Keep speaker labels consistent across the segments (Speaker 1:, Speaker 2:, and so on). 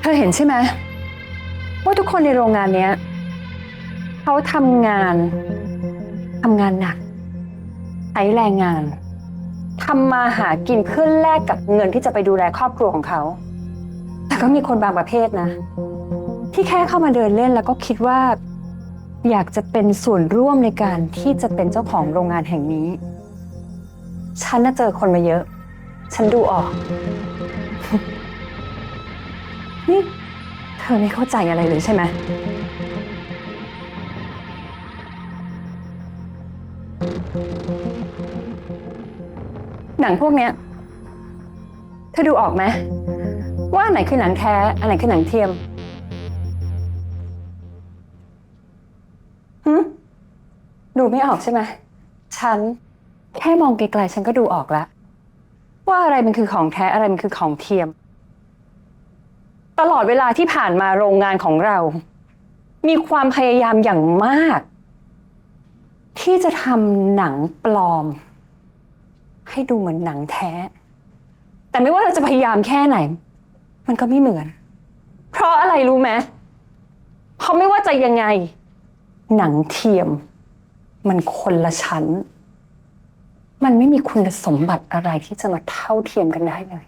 Speaker 1: เธอเห็นใช่ไหมว่าทุกคนในโรงงานเนี้ยเขาทำงานทำงานหนักใช้แรงงานทำมาหากินเพื่อแลกกับเงินที่จะไปดูแลครอบครัวของเขา แต่ก็มีคนบางประเภทนะ ที่แค่เข้ามาเดินเล่นแล้วก็คิดว่า อยากจะเป็นส่วนร่วมในการที่จะเป็นเจ้าของโรงงานแห่งนี้ ฉันน่ะเจอคนมาเยอะ ฉันดูออก นี่เธอไม่เข้าใจอะไรเลยใช่ไหม หนังพวกเนี้ย เธอดูออกไหมว่าอันไหนคือหนังแท้ อันไหนคือหนังเทียมหืดูไม่ออกใช่ไหม ฉันแค่มองไกลๆฉันก็ดูออกแล้ว ว่าอะไรมันคือของแท้ อะไรมันคือของเทียม ตลอดเวลาที่ผ่านมาโรงงานของเรา มีความพยายามอย่างมาก ที่จะทำหนังปลอม ให้ดูเหมือนหนังแท้ แต่ไม่ว่าเราจะพยายามแค่ไหน มันก็ไม่เหมือน เพราะอะไรรู้ไหมเพราะไม่ว่าจะยังไง หนังเทียม มันคนละชั้น มันไม่มีคุณสมบัติอะไรที่จะมาเท่าเทียมกันได้เลย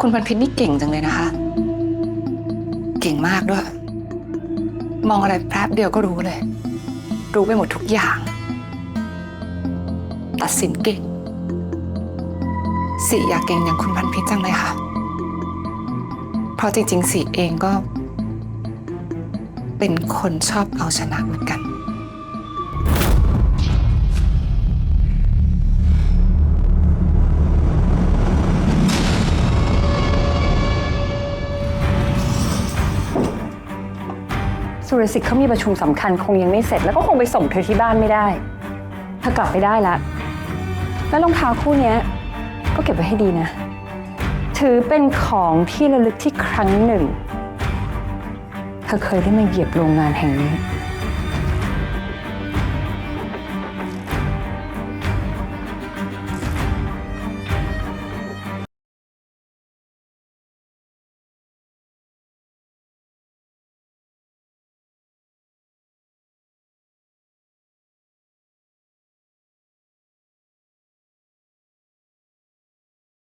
Speaker 2: คุณพันพิษนี่เก่งจังเลยนะคะ เก่งมากด้วย มองอะไรแป๊บเดียวก็รู้เลย รู้ไปหมดทุกอย่าง ตัดสินเก่งสีอยากเก่งอย่างคุณพันพิษจังเลยค่ะ เพราะจริงๆสีเองก็ เป็นคนชอบเอาชนะเหมือนกัน
Speaker 1: สุรสิทธิ์เขามีประชุมสำคัญคงยังไม่เสร็จ แล้วก็คงไปส่งเธอที่บ้านไม่ได้ เธอกลับไปได้ละ แล้วรองเท้าคู่เนี้ย ก็เก็บไว้ให้ดีนะ ถือเป็นของที่ระลึกที่ครั้งหนึ่ง เธอเคยได้มาเหยียบโรงงานแห่งนี้